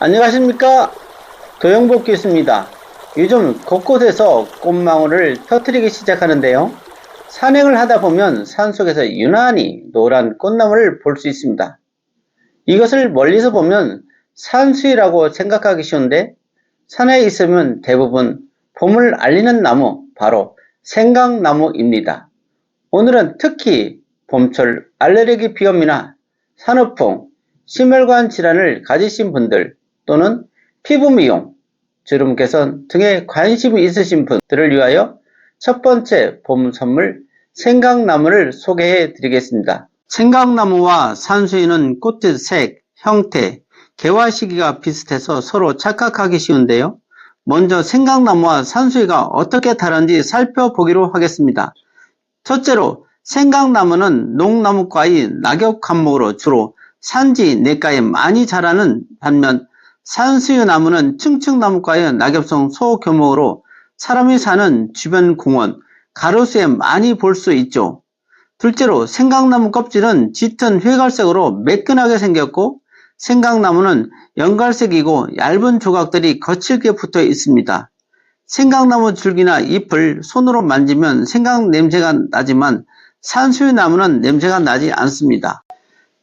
안녕하십니까 도영복 교수입니다. 요즘 곳곳에서 꽃망울을 터트리기 시작하는데요. 산행을 하다 보면 산속에서 유난히 노란 꽃나무를 볼 수 있습니다. 이것을 멀리서 보면 산수유라고 생각하기 쉬운데 산에 있으면 대부분 봄을 알리는 나무 바로 생강나무입니다. 오늘은 특히 봄철 알레르기 비염이나 산후풍, 심혈관 질환을 가지신 분들 또는 피부 미용, 주름 개선 등에 관심이 있으신 분들을 위하여 첫 번째 봄 선물 생강나무를 소개해 드리겠습니다. 생강나무와 산수유는 꽃의 색, 형태, 개화 시기가 비슷해서 서로 착각하기 쉬운데요. 먼저 생강나무와 산수유가 어떻게 다른지 살펴보기로 하겠습니다. 첫째로 생강나무는 농나무과의 낙엽 과목으로 주로 산지 내가에 많이 자라는 반면 산수유 나무는 층층나무과의 낙엽성 소교목으로 사람이 사는 주변 공원, 가로수에 많이 볼 수 있죠. 둘째로 생강나무 껍질은 짙은 회갈색으로 매끈하게 생겼고 생강나무는 연갈색이고 얇은 조각들이 거칠게 붙어 있습니다. 생강나무 줄기나 잎을 손으로 만지면 생강 냄새가 나지만 산수유 나무는 냄새가 나지 않습니다.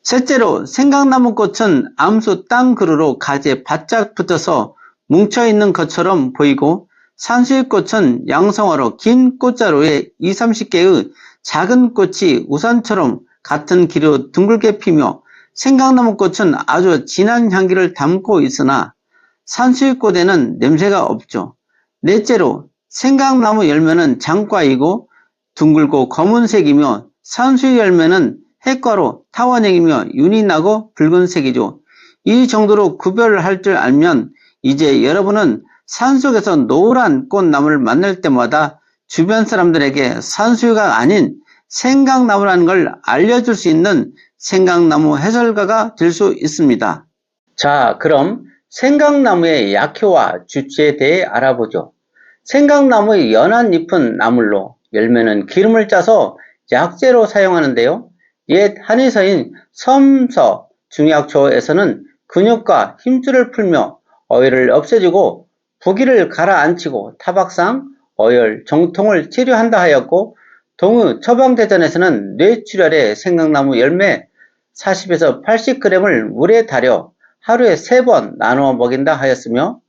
셋째로 생강나무 꽃은 암수 땅 그루로 가지에 바짝 붙어서 뭉쳐있는 것처럼 보이고 산수유 꽃은 양성어로 긴 꽃자루에 20, 30개의 작은 꽃이 우산처럼 같은 길이로 둥글게 피며 생강나무 꽃은 아주 진한 향기를 담고 있으나 산수유꽃에는 냄새가 없죠. 넷째로 생강나무 열매는 장과이고 둥글고 검은색이며 산수유 열매는 핵과로 타원형이며 윤이 나고 붉은색이죠. 이 정도로 구별할 줄 알면 이제 여러분은 산속에서 노란 꽃나무를 만날 때마다 주변 사람들에게 산수유가 아닌 생강나무라는 걸 알려줄 수 있는 생강나무 해설가가 될 수 있습니다. 자, 그럼 생강나무의 약효와 주치에 대해 알아보죠. 생강나무의 연한 잎은 나물로 열매는 기름을 짜서 약재로 사용하는데요. 옛 한의서인 섬서 중약초에서는 근육과 힘줄을 풀며 어혈을 없애주고 부기를 가라앉히고 타박상, 어혈, 정통을 치료한다 하였고 동의 처방대전에서는 뇌출혈에 생강나무 열매 40에서 80g을 물에 달여 하루에 3번 나누어 먹인다 하였으며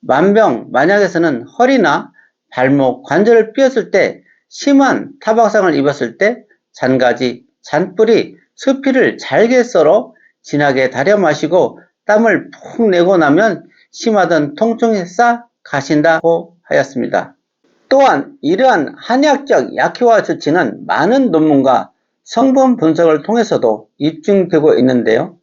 만병 만약에서는 허리나 발목 관절을 삐었을 때 심한 타박상을 입었을 때 잔가지, 잔뿌리, 수피를 잘게 썰어 진하게 달여 마시고 땀을 푹 내고 나면 심하던 통증이 싹 가신다고 하였습니다. 또한 이러한 한약적 약효와 조치는 많은 논문과 성분 분석을 통해서도 입증되고 있는데요.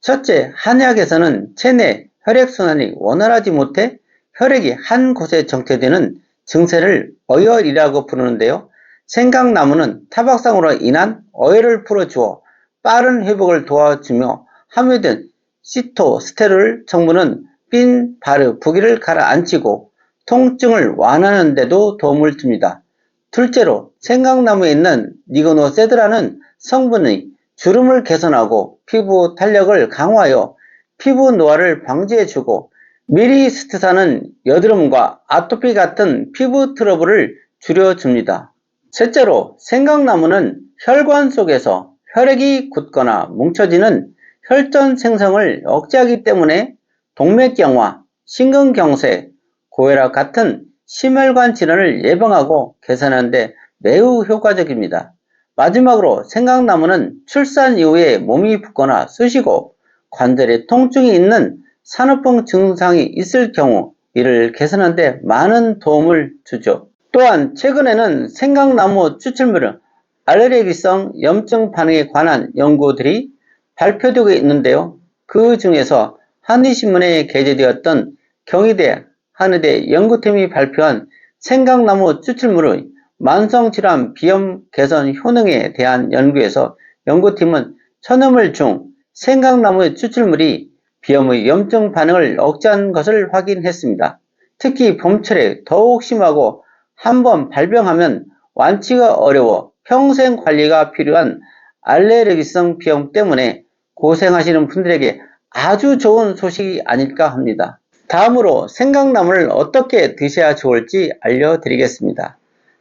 첫째, 한약에서는 체내 혈액순환이 원활하지 못해 혈액이 한 곳에 정체되는 증세를 어혈이라고 부르는데요. 생강나무는 타박상으로 인한 어혈을 풀어주어 빠른 회복을 도와주며 함유된 시토스테롤 성분은 빈, 바르, 부기를 가라앉히고 통증을 완화하는 데도 도움을 줍니다. 둘째로 생강나무에 있는 니고노세드라는 성분이 주름을 개선하고 피부 탄력을 강화하여 피부 노화를 방지해주고 미리스트산은 여드름과 아토피 같은 피부 트러블을 줄여줍니다. 셋째로 생강나무는 혈관 속에서 혈액이 굳거나 뭉쳐지는 혈전 생성을 억제하기 때문에 동맥경화, 심근경색, 고혈압 같은 심혈관 질환을 예방하고 개선하는 데 매우 효과적입니다. 마지막으로 생강나무는 출산 이후에 몸이 붓거나 쑤시고 관절에 통증이 있는 산후풍 증상이 있을 경우 이를 개선하는 데 많은 도움을 주죠. 또한 최근에는 생강나무 추출물은 알레르기성 염증 반응에 관한 연구들이 발표되고 있는데요. 그 중에서 한의신문에 게재되었던 경희대 한의대 연구팀이 발표한 생강나무 추출물의 만성질환 비염 개선 효능에 대한 연구에서 연구팀은 천음을 중 생강나무의 추출물이 비염의 염증 반응을 억제한 것을 확인했습니다. 특히 봄철에 더욱 심하고 한번 발병하면 완치가 어려워 평생 관리가 필요한 알레르기성 비염 때문에 고생하시는 분들에게 아주 좋은 소식이 아닐까 합니다. 다음으로 생강나무를 어떻게 드셔야 좋을지 알려드리겠습니다.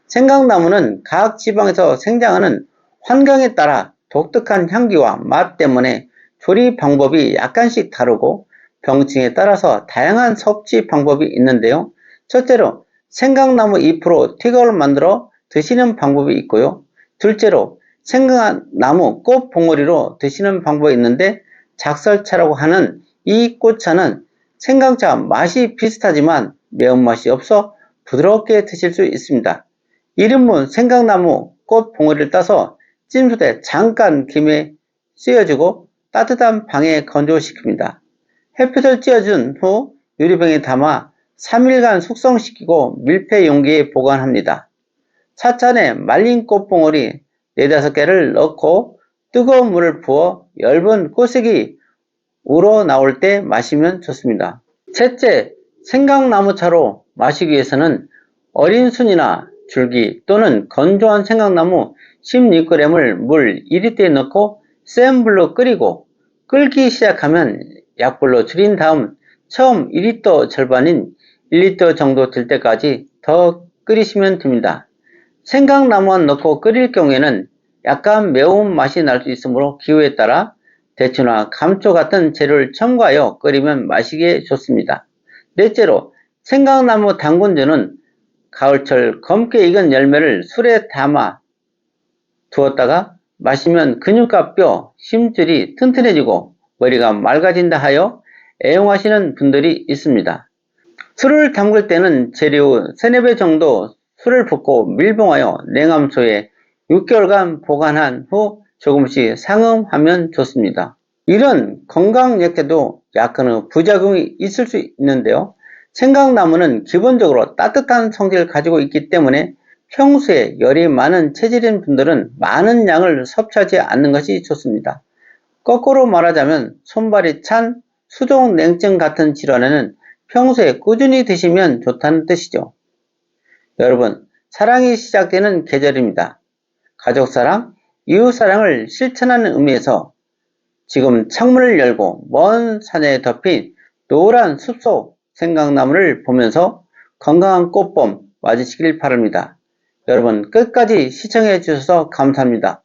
생강나무는 각 지방에서 생장하는 환경에 따라 독특한 향기와 맛 때문에 조리 방법이 약간씩 다르고 병증에 따라서 다양한 섭취 방법이 있는데요. 첫째로 생강나무 잎으로 튀김을 만들어 드시는 방법이 있고요. 둘째로 생강나무 꽃 봉오리로 드시는 방법이 있는데 작설차라고 하는 이 꽃차는 생강차 맛이 비슷하지만 매운맛이 없어 부드럽게 드실 수 있습니다. 이름은 생강나무 꽃 봉오리를 따서 찜솥에 잠깐 김에 씌워주고 따뜻한 방에 건조시킵니다. 햇볕을 쬐어준 후 유리병에 담아 3일간 숙성시키고 밀폐 용기에 보관합니다. 차찬에 말린 꽃봉오리 4, 5개를 넣고 뜨거운 물을 부어 엷은 꽃색이 우러나올 때 마시면 좋습니다. 셋째, 생강나무차로 마시기 위해서는 어린 순이나 줄기 또는 건조한 생강나무 16g을 물 1리터에 넣고 센 불로 끓이고 끓기 시작하면 약불로 줄인 다음 처음 1리터 절반인 1리터 정도 될 때까지 더 끓이시면 됩니다. 생강나무만 넣고 끓일 경우에는 약간 매운 맛이 날 수 있으므로 기호에 따라 대추나 감초 같은 재료를 첨가하여 끓이면 마시기에 좋습니다. 넷째로 생강나무 당근주는 가을철 검게 익은 열매를 술에 담아 두었다가 마시면 근육과 뼈, 심줄이 튼튼해지고 머리가 맑아진다 하여 애용하시는 분들이 있습니다. 술을 담글 때는 재료 3, 4배 정도 술을 붓고 밀봉하여 냉암소에 6개월간 보관한 후 조금씩 상음하면 좋습니다. 이런 건강약제도 약간의 부작용이 있을 수 있는데요. 생강나무는 기본적으로 따뜻한 성질을 가지고 있기 때문에 평소에 열이 많은 체질인 분들은 많은 양을 섭취하지 않는 것이 좋습니다. 거꾸로 말하자면 손발이 찬 수종 냉증 같은 질환에는 평소에 꾸준히 드시면 좋다는 뜻이죠. 여러분, 사랑이 시작되는 계절입니다. 가족사랑, 이웃사랑을 실천하는 의미에서 지금 창문을 열고 먼 산에 덮인 노란 숲속 생강나무를 보면서 건강한 꽃봄 맞으시길 바랍니다. 여러분 끝까지 시청해 주셔서 감사합니다.